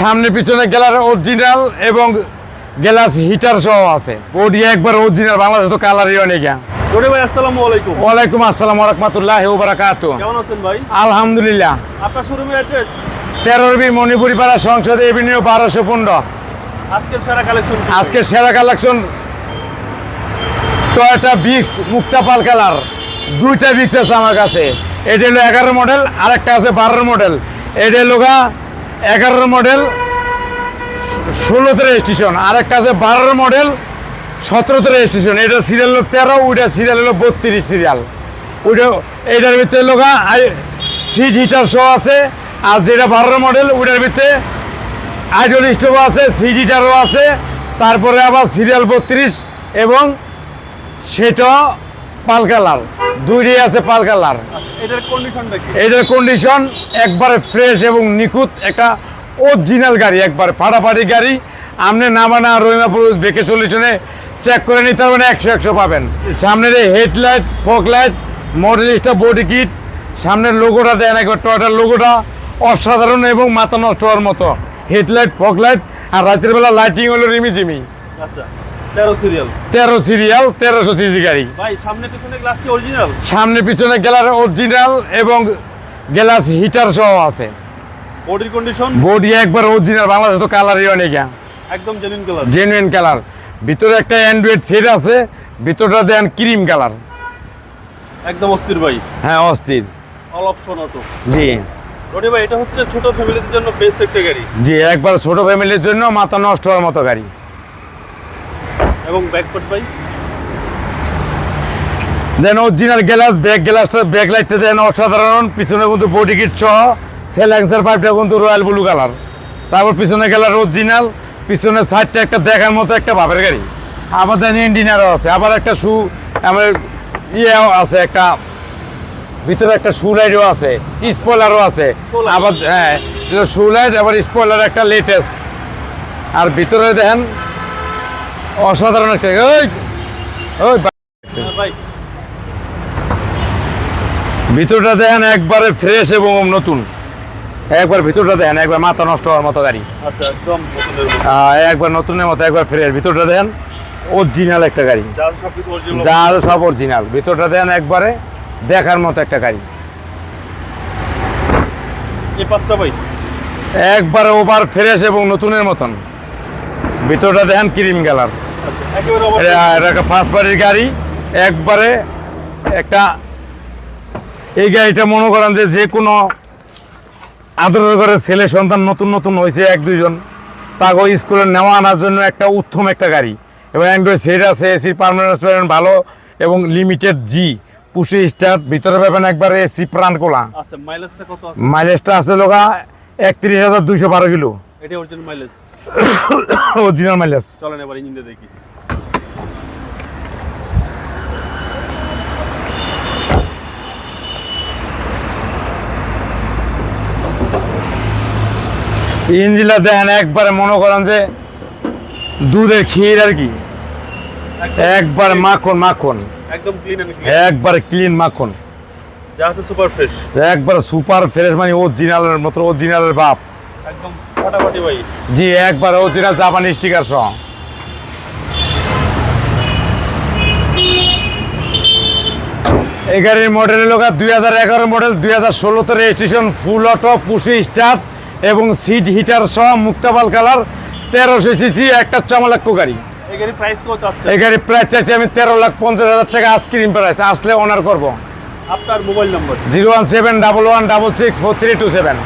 সামনে পিছনে গেলার অরিজিনাল এবং গ্লাস হিটার সহ আছে। বডি একবার অরিজিনাল বাংলাদেশে তো কালারই অনেক। রনি ভাই আসসালামু আলাইকুম। ওয়ালাইকুম আসসালাম রহমতুল্লাহ বারাকাতু কেমন আছেন ভাই? আলহামদুলিল্লাহ। আপনার শোরুমের অ্যাড্রেস তেরোরবি মণিপুরি পাড়া সংসদ এভিনিউ বারোশো পনেরো। আজকের সেরা কালেকশন আজকে সেরা কালেকশন টয়টা বিক্স মুক্তা পাল কালার। দুইটা বিক্স আছে আমার কাছে। এটা হলো এগারো মডেল আরেকটা আছে বারোর মডেল এটা হলো এগারোর মডেল, ষোলোতে রেজিস্ট্রেশন আরেকটা আছে বারোর মডেল, সতেরোতে রেজিস্ট্রেশন এটা সিরিয়াল হলো তেরো, ওইটা সিরিয়াল হলো বত্রিশ সিরিয়াল ওইটা, এইটার ভিতরে লোক সিট হিটার শো আছে, আর যেটা বারোর মডেল, ওইটার ভিতরে আইডল স্টোভ আছে সিট হিটারও আছে, তারপরে আবার সিরিয়াল বত্রিশ, এবং সেটা পাল কালার। দুইটাই আছে পাল কালার। এটার কন্ডিশন একবারে ফ্রেশ এবং নিখুঁত একটা অরিজিনাল গাড়ি একবারে ফাটাফাটি গাড়ি। আপনি নামানা রহিমাপুর বেঁকে চল্লিশনে চেক করে নিতে পারবেন একশো একশো পাবেন। সামনের এই হেডলাইট ফক লাইট মডেলিস্টা বডি কিট সামনের লোগোটা দেন একবার টয়টার লোগোটা অসাধারণ এবং মাথা নষ্ট হওয়ার মতো। হেডলাইট ফক লাইট আর রাতের বেলা লাইটিং হলো রিমিঝিমি। আচ্ছা। তেরো সিরিয়াল তেরো সিরিয়াল তেরোশো সিসি গাড়ি। সামনে পিছনে গ্লাস অরিজিনাল পিছনে গেলার অরিজিনাল এবং গ্লাস হিটার সহ আছে। বডির কন্ডিশন বডি একবার অরিজিনাল বাংলাদেশে তো কালারই অনেক। একদম জেনুইন কালার জেনুইন কালার ভিতরে একটা অ্যান্ড্রয়েড সেট আছে ভিতরটা দেন ক্রিম কালার একদম অস্থির ভাই। হ্যাঁ অস্থির। অল অপশন অটো জি। রনি ভাই এটা হচ্ছে ছোট ফ্যামিলিদের জন্য বেস্ট একটা গাড়ি। জি একবার ছোট ফ্যামিলির জন্য মাথা নষ্ট হওয়ার মতো গাড়ি। এবং ব্যাকপার্ট ভাই? দেন অরিজিনাল গ্লাস ব্যাক গ্লাসটা ব্যাক লাইটটা দেন অসাধারণ। পিছনে কিন্তু বডি কিট সহ সেলাংসের পাইপটা কিন্তু রয়্যাল ব্লু কালার তারপর পিছনে গেলার অরিজিনাল পিছনে সাইডটা একটা দেখার মতো একটা ভাবের গাড়ি। আবার দেন ইঞ্জিনিয়ারও আছে। আবার একটা শু আমার ইয়ে আছে একটা ভিতরে একটা শু লাইটও আছে স্পয়লারও আছে। আবার হ্যাঁ শু লাইট আবার স্পয়লার একটা লেটেস্ট আর ভিতরে দেখেন অসাধারণ একটা ওই ওই ভিতরটা দেখেন একবারে ফ্রেশ এবং নতুন। একবার ভিতরটা দেখেন একবার মাথা নষ্ট হওয়ার মতো গাড়ি। আচ্ছা একবার নতুনের মতো একবার ফ্রেশ ভিতরটা দেখেন অরিজিনাল একটা গাড়ি। যার সব অরিজিনাল যা সব অরিজিনাল ভিতরটা দেখেন একবারে দেখার মতো একটা গাড়ি। একবারে ওভার ফ্রেশ এবং নতুনের মতন। ভিতরটা দেখেন ক্রিম কালার। এটা একটা ফার্স্ট পার্টির গাড়ি। একবারে একটা এই গাড়িটা মনে করেন যে যে কোনো আদরের ঘরে ছেলে সন্তান নতুন নতুন হয়েছে এক দুইজন তাকে স্কুলে নেওয়া আনার জন্য একটা উত্তম একটা গাড়ি। এবং অ্যান্ড্রয়েড সেট আছে এসির পারমানেন্ট ভালো এবং লিমিটেড জি পুষি স্টার্ট ভিতরে পাবেন একবারে এসি প্রাণ কোলা। আচ্ছা মাইলেজটা আছে? মাইলেজটা আছে লোকা একত্রিশ হাজার দুইশো বারো কিলো। এটা অরিজিনাল মাইলেজ অরিজিনাল মাইলেজ চলেন এবার ইঞ্জিনটা দেখি। ইঞ্জিনটা দেন একবারে মনে করেন যে দুধের ক্ষীর আর কি। একবার মাখন মাখন। একদম ক্লিন একবার ক্লিন মাখন। যা সুপার ফ্রেশ একবার সুপার ফ্রেশ মানে অরিজিনালের মতো অরিজিনালের বাপ একদম ফাটাফাটি ভাই। জি একবার অরিজিনাল জাপানি স্টিকার সহ। এই গাড়ির মডেল লোক দুই হাজার এগারো মডেল দুই হাজার ষোলোতে registration full auto push start এবং সিট হিটার সহ মুক্তাবাল কালার তেরোশো সিসি একটা চমলাক্ষ গাড়ি। এই গাড়ির প্রাইস চাইছি আমি তেরো লাখ পঞ্চাশ হাজার টাকা আইসক্রিম প্রাইস আসলে অনার করব। আপনার mobile number zero one seven double one double six four three two seven.